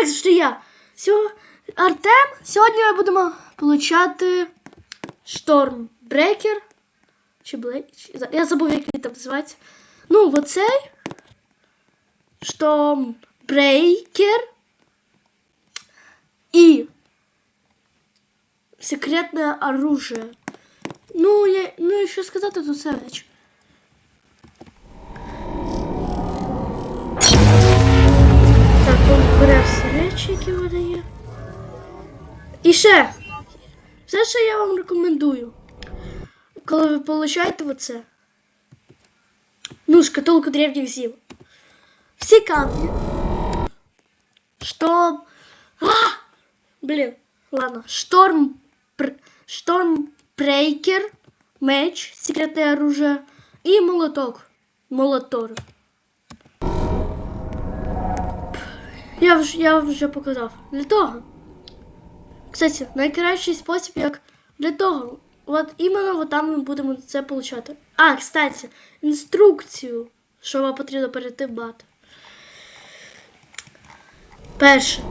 як завжди я. Сьо... Артем, сьогодні ми будемо получати Штормбрекер. Чи Блей... чи- Я забув, як він там називається. Ну, оцей. Штормбрейкер. І секретне оружие. Ну, я... ну і що сказати тут все речі. всі речі, які видає. І ще. Все, що я вам рекомендую. Коли ви получаєте оце. Ну, шкатулку древніх зів. Всі камні. Что... А! Блин, ладно. Шторм... Пр... Штормбрейкер. Меч. Секретное оружие. И молоток. Молотор. Я вже, я вже показав. Для того. Кстати, найкращий спосіб, як для того. От іменно от там ми будемо це получати. А, кстати, інструкцію, що вам потрібно перед тим мати. Перше.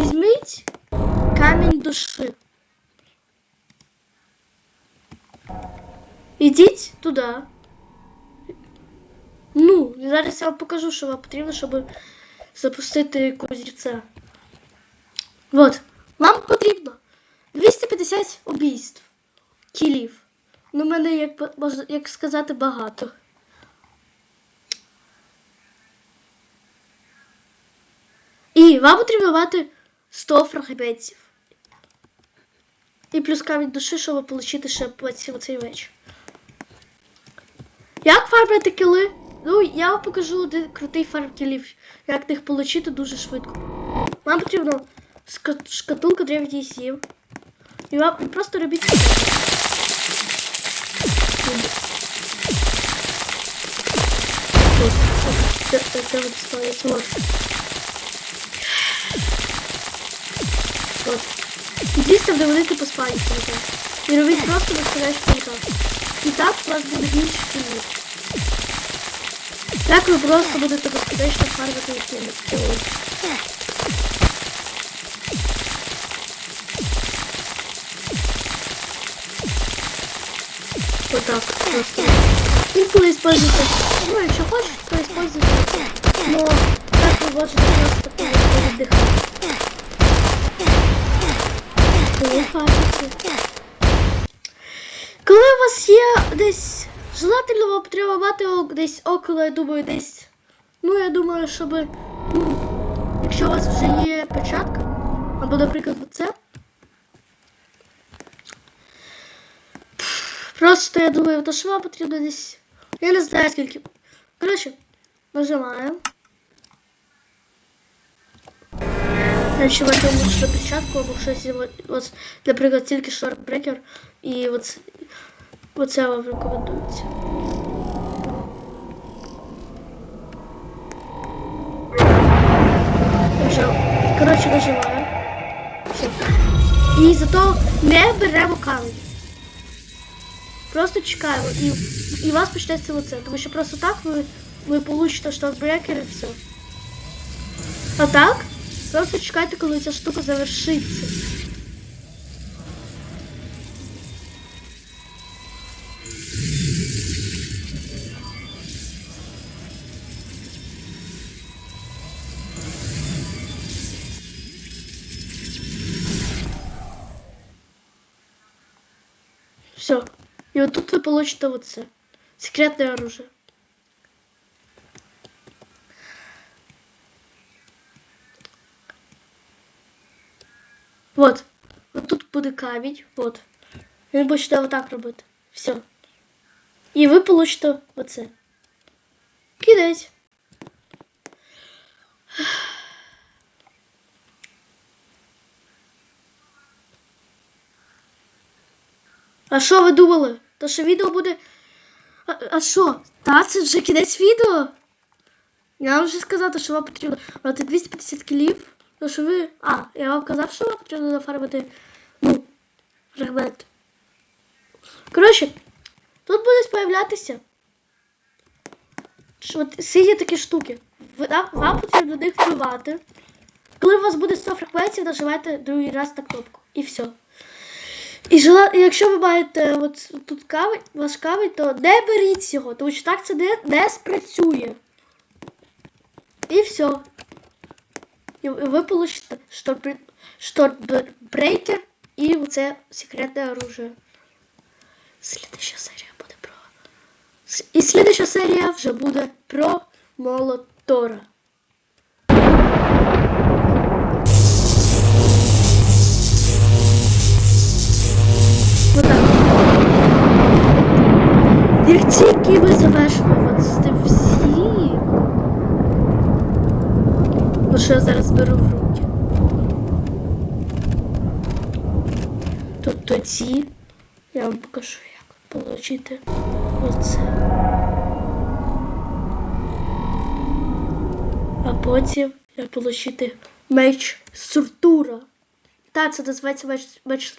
Візьміть камінь душі. Ідіть туди. Ну, зараз я вам покажу, що вам потрібно, щоб запустити кузнеця. Вот. Вам потрібно 250 убійств. Кілів. Ну, мене, як, можна, як сказати, багато. І вам потрібно мати 100 фрагментів. І плюс камінь душі, щоб отримати ще оцей меч. Як фармити кіли? Ну, я вам покажу один крутий фарм кілів. Як їх отримати дуже швидко. Вам потрібно шкатулка древніх сів. І вам просто робіть. От, от, де- де- вони типу спаються. І робіть просто безконечно так. І так у вас буде більше кілів. Так ви просто будете безконечно фармити кілів. Вот так просто. Инколи используйте. Ну, если хочешь, то используйте. Но так вы можете просто. Слухайте. Коли у вас є десь желательно вам треба мати о- десь около, я думаю, десь. Ну, я думаю, щоб. Ну, якщо у вас вже є печатка, або, наприклад, оце. Просто я думаю, то що вам потрібно десь. Я не знаю скільки. Коротше, нажимаємо. Значить, ви думаєте, що печатку або щось, і от- ось, наприклад, тільки шорт-брекер, і от, оце вам рекомендується. Нажав. Коротше, нажимаємо. Все. І зато не беремо камінь. Просто чекаємо і, і вас почнеться оце. Тому що просто так ви, ви получите штатбрекер і все. А так, просто чекайте, коли ця штука завершиться. Все. И вот тут вы получите вот это. Секретное оружие. Вот. Вот тут буде камінь. Вот. Він почне отак робити. Все. І ви получите оце. Кидать. А що ви думали? То що відео буде. А, що? Та це вже кінець відео? Я вам вже сказати, що вам потрібно мати 250 кілів. То що ви. А, я вам казав, що вам потрібно зафармити. Ну, фрагмент. Коротше, тут будуть от сині такі штуки. Вам потрібно до них вбивати. Коли у вас буде 100 фреквенцій, нажимайте другий раз на кнопку. І все. І якщо ви маєте от тут кави, ваш кави, то не беріть його, тому що так це не, не спрацює. І все. І ви получите шторб... шторбрейкер і оце секретне оружие. Слідуща серія буде про. І слідуща серія вже буде про молотора. Вот так. Як тільки ми завершимо от з тим всі. Ну що я зараз беру в руки. То тоді я вам покажу, як отримати оце. А потім як отримати меч Суртура. Так, це називається меч, меч.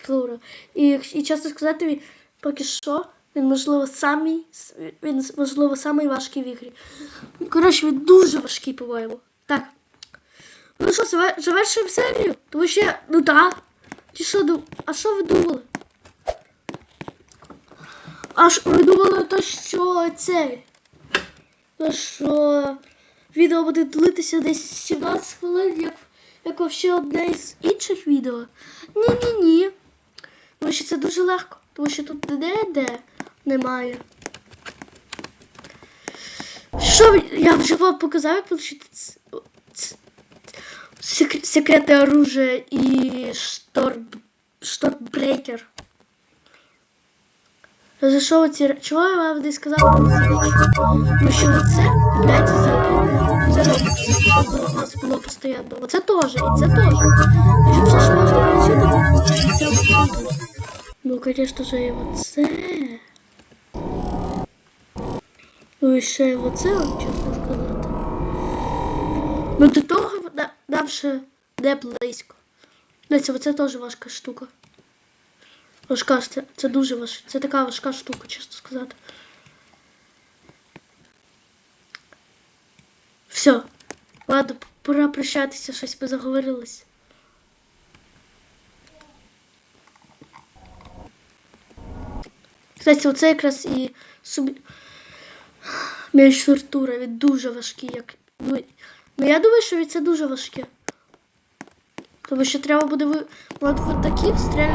І, і чесно сказати, він поки що він можливо самий, він можливо самий важкий в ігрі. Коротше, він дуже важкий, по-моєму. Так. Ну що, завершуємо серію? Тому що, я- ну так. Чи що, ду- а що ви думали? А ж ви думали, то що це? То що відео буде длитися десь 17 хвилин, як, як ще одне із інших відео? Ні-ні-ні. Тому що це дуже легко, тому що тут де-де немає. Що я вже вам показав, як отримати секрети оружия і шторм, штормбрейкер. За що ці ре- Чого я вам не сказав про? Тому що це купляється за це робиться, у нас було постійно. Оце теж, і це теж. Якщо все ж можна це. Ну, звісно ж, і оце. Ну і ще й оце, чесно сказати. Ну до того на- нам ще не близько. Дивіться, оце теж важка штука. Важка, це, це дуже важка. Це така важка штука, чесно сказати. Все. Ладно, пора прощатися, щось ми заговорились. Кстати, оце якраз і собі. Меч Тортура, він дуже важкий, як. Ну, ну я думаю, що це дуже важке. Тому що треба буде ви. От такі стріляти.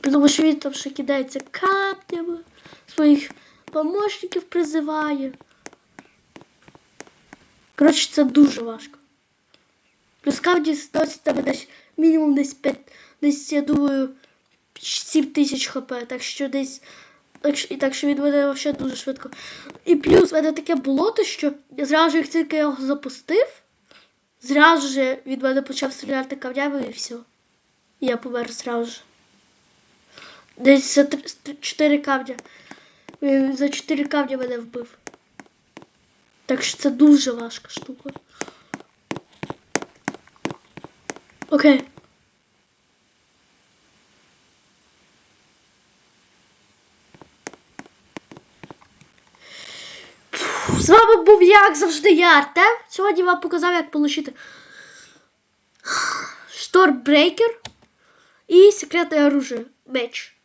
Тому що він там ще кидається капнями, своїх помощників призиває. Коротше, це дуже важко. Плюс кавді сносить тебе десь мінімум десь 5, десь, я думаю, 7 тисяч хп, так що десь. І так що він мене взагалі дуже швидко. І плюс в мене таке болото, що я зразу, як тільки я його запустив, зразу же від мене почав стріляти камнями і все. І я помер зразу ж. Десь за 4 камня. Він за 4 камня мене вбив. Так що це дуже важка штука. Окей. З вами був я, як завжди, я Артем. Сьогодні вам показав, як отримати Штормбрейкер і секретне оружие. Меч.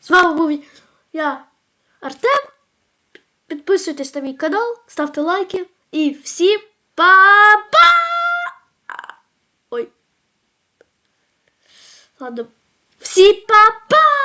З вами був я, Артем. Підписуйтесь на мій канал, ставте лайки і всім па-па! Ой. Ладно. Всім па-па!